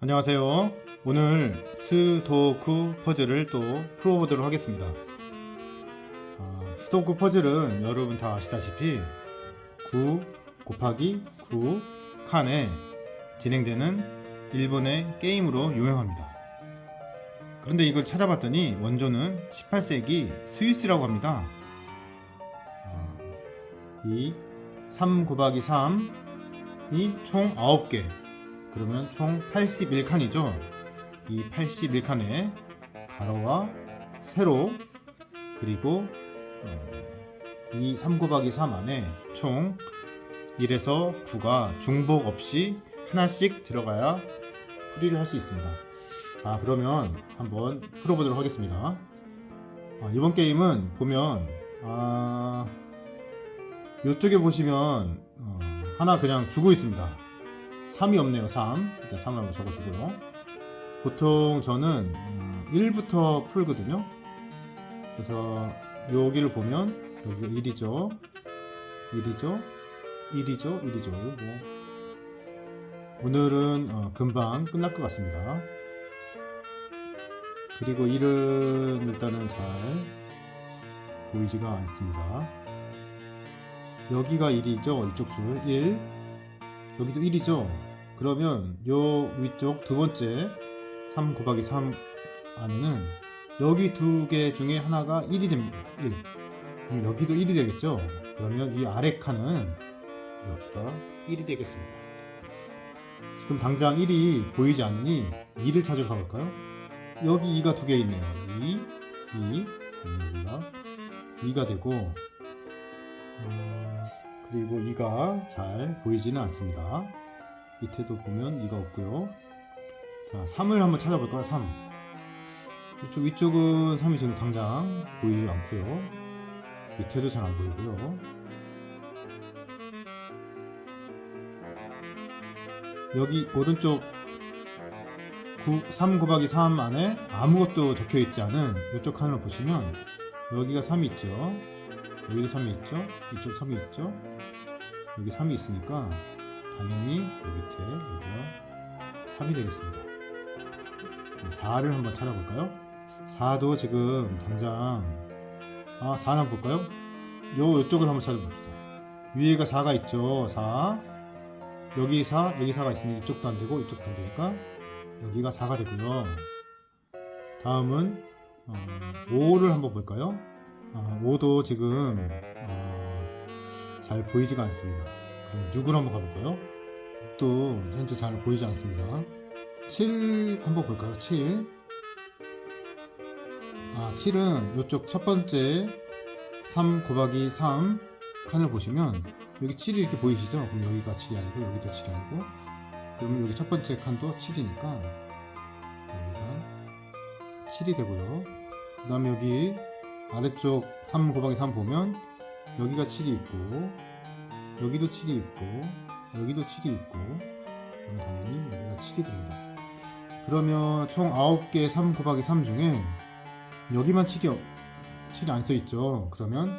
안녕하세요. 오늘 스도쿠 퍼즐을 또 풀어보도록 하겠습니다. 아, 스도쿠 퍼즐은 여러분 다 아시다시피 9 곱하기 9 칸에 진행되는 일본의 게임으로 유명합니다. 그런데 이걸 찾아봤더니 원조는 18세기 스위스라고 합니다. 아, 이3 곱하기 3이 총 9개 그러면 총 81칸이죠. 이 81칸에 가로와 세로 그리고 어, 이3 곱하기 3 안에 총 1에서 9가 중복 없이 하나씩 들어가야 풀이를 할 수 있습니다. 자 그러면 한번 풀어보도록 하겠습니다. 아, 이번 게임은 보면 아, 이쪽에 보시면 어, 하나 그냥 주고 있습니다. 3이 없네요. 3. 일단 3을 한번 적어주고요. 보통 저는 음, 1부터 풀거든요. 그래서 여기를 보면 여기가 1이죠. 1이죠. 1이죠. 1이죠. 이거 뭐 오늘은 어, 금방 끝날 것 같습니다. 그리고 1은 일단은 잘 보이지가 않습니다. 여기가 1이죠. 이쪽 줄 1. 여기도 1이죠. 그러면 요 위쪽 두 번째 3 곱하기 3 안에는 여기 두 개 중에 하나가 1이 됩니다. 1. 그럼 여기도 1이 되겠죠. 그러면 이 아래 칸은 여기가 1이 되겠습니다. 지금 당장 1이 보이지 않으니 2를 찾으러 가볼까요? 여기 2가 두 개 있네요. 2, 2, 그럼 여기가 2가 되고 어, 그리고 2가 잘 보이지는 않습니다. 밑에도 보면 2가 없고요. 자, 3을 한번 찾아볼까요? 3. 이쪽 위쪽은 3이 지금 당장 보이지 않고요. 밑에도 잘 안 보이고요. 여기 오른쪽 9, 3 곱하기 3 안에 아무것도 적혀 있지 않은 이쪽 칸을 보시면 여기가 3이 있죠. 여기도 3이 있죠. 이쪽 3이 있죠. 여기 3이 있으니까 당연히 여기 밑에 여기가 3이 되겠습니다. 4를 한번 찾아볼까요? 4도 지금 당장 아 4는 한번 볼까요? 요 이쪽을 한번 찾아봅시다. 위에가 4가 있죠. 4 여기 4 여기 4가 있으니 이쪽도 안 되고 이쪽도 안 되니까 여기가 4가 되고요. 다음은 어, 5를 한번 볼까요? 아, 5도 지금 어, 잘 보이지가 않습니다. 그럼 6을 한번 가볼까요? 또 현재 잘 보이지 않습니다. 7 한번 볼까요? 7. 아, 7은 이쪽 첫 번째 3 곱하기 3 칸을 보시면 여기 7이 이렇게 보이시죠? 그럼 여기가 7이 아니고 여기도 7이 아니고 그러면 여기 첫 번째 칸도 7이니까 여기가 7이 되고요. 그 다음에 여기 아래쪽 3 곱하기 3 보면 여기가 7이 있고 여기도 7이 있고 여기도 7이 있고 그러면 당연히 여기가 7이 됩니다. 그러면 총 9개 3 곱하기 3 중에 여기만 7이 7이 안 써 있죠. 그러면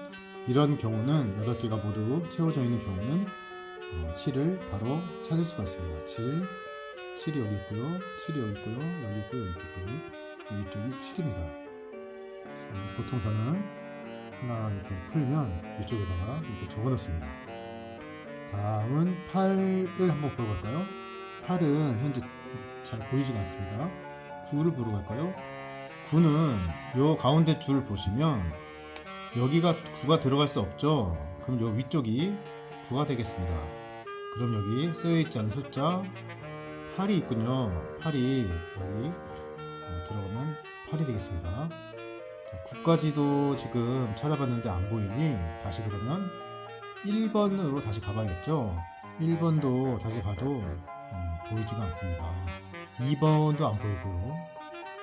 이런 경우는 8개가 모두 채워져 있는 경우는 어, 7을 바로 찾을 수가 있습니다. 7, 7이 여기 있고요. 7이 여기 있고요. 여기 있고요. 여기 있고요. 여기 쪽이 7입니다. 음, 보통 저는 하나 이렇게 풀면 이쪽에다가 이렇게 적어 놓습니다. 다음은 8을 한번 보러 갈까요? 8은 현재 잘 보이지가 않습니다. 9를 보러 갈까요? 9는 요 가운데 줄 보시면 여기가 9가 들어갈 수 없죠. 그럼 요 위쪽이 9가 되겠습니다. 그럼 여기 쓰여있지 않은 숫자 8이 있군요. 8이 여기 어, 들어가면 8이 되겠습니다. 자, 9까지도 지금 찾아봤는데 안 보이니 다시 그러면 1번으로 다시 가봐야겠죠. 1번도 다시 가도 음, 보이지가 않습니다. 2번도 안 보이고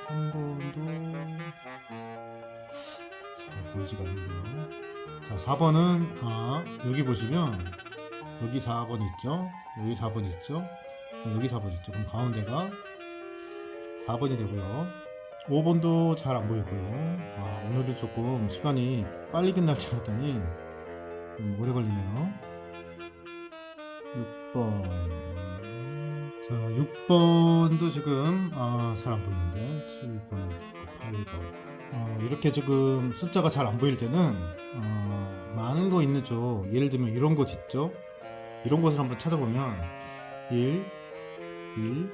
3번도 잘 보이지가 않는데요. 자, 4번은 아, 여기 보시면 여기 4번 있죠? 여기 4번 있죠? 여기 4번 있죠? 그럼 가운데가 4번이 되고요. 5번도 잘 안 보이고요. 아, 오늘도 조금 시간이 빨리 끝날 줄 알았더니 좀 오래 걸리네요. 6번. 자, 6번도 지금 아, 잘 안 보이는데 7번, 8번 어, 이렇게 지금 숫자가 잘 안 보일 때는 어, 많은 거 있는 쪽 예를 들면 이런 곳 있죠 이런 곳을 한번 찾아보면 1, 1,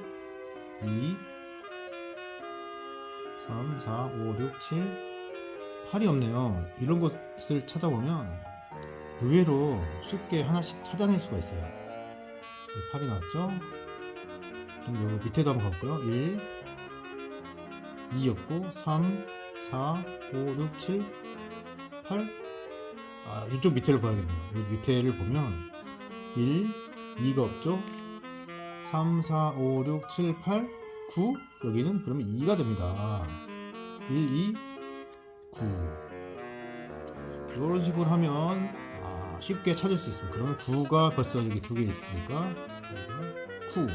2, 3, 4, 5, 6, 7 8이 없네요 이런 곳을 찾아보면 의외로 쉽게 하나씩 찾아낼 수가 있어요 8이 나왔죠 그럼 요 밑에도 한번 가볼까요? 1, 2였고 3, 4, 5, 6, 7, 8 아, 이쪽 밑에를 봐야겠네요. 이 밑에를 보면 1, 2가 없죠? 3, 4, 5, 6, 7, 8, 9 여기는 그러면 2가 됩니다. 1, 2, 9 이런 식으로 하면 아, 쉽게 찾을 수 있습니다. 그러면 9가 벌써 여기 두 개 있으니까 여기가 9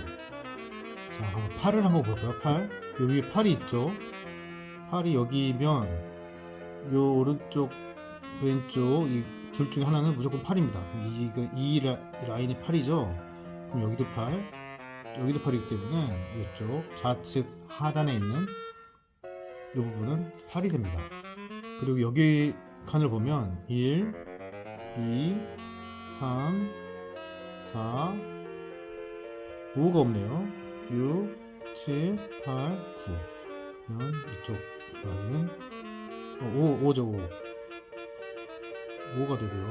자, 한번 8을 한번 볼까요? 8. 여기 8이 있죠? 8이 여기면 요 오른쪽 왼쪽 이 둘 중에 하나는 무조건 8입니다. 이, 이 라- 라인이 8이죠? 그럼 여기도 8, 여기도 8이기 때문에 이쪽 좌측 하단에 있는 이 부분은 8이 됩니다. 그리고 여기 칸을 보면 1, 2, 3, 4, 5가 없네요. 6, 7, 8, 9. 그러면 이쪽 라인은 어, 5, 5죠, 5. 5가 되고요.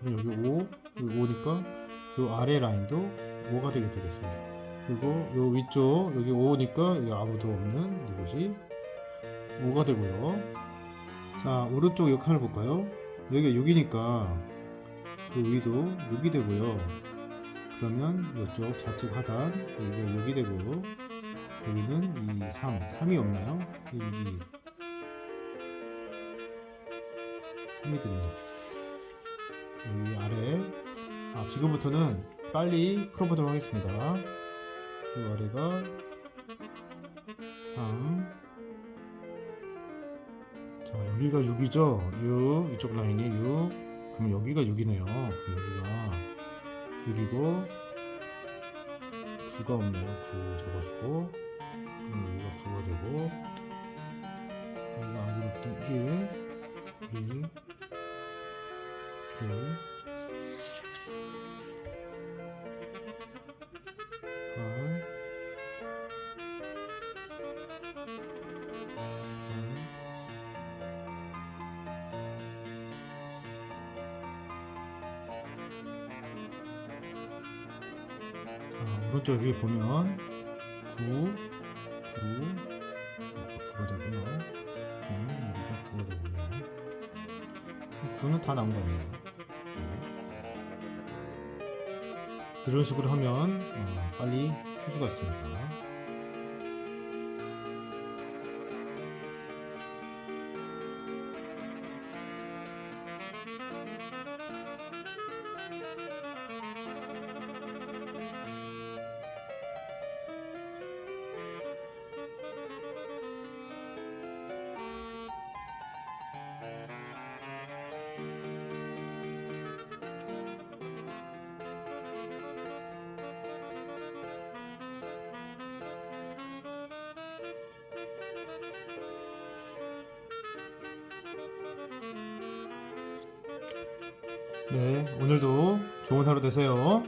그럼 여기 5, 여기 5니까 요 아래 라인도 5가 되게 되겠습니다. 그리고 요 위쪽 여기 5니까 여기 아무도 없는 이곳이 5가 되고요. 자, 오른쪽 요 칸을 볼까요? 여기가 6이니까 요 위도 6이 되고요. 그러면 이쪽 좌측 하단 여기가 6이 되고 여기는 이 3, 3이 없나요? 1, 2, 3이 됐네요. 여기 아래 아 지금부터는 빨리 풀어보도록 하겠습니다. 이 아래가 3 자, 여기가 6이죠? 6 이쪽 라인이 6 그럼 여기가 6이네요. 여기가 6이고 9가 없네요. 9 적어주고 그럼 여기가 9가 되고 여기가 아래로부터 1 2 1 오른쪽 여기 보면 9, 9, 9가 되고요. 음, 여기가 9가 되고요. 9는 다 나온 거 아니에요. 이런 식으로 하면 어, 빨리 풀 수가 있습니다. 네, 오늘도 좋은 하루 되세요.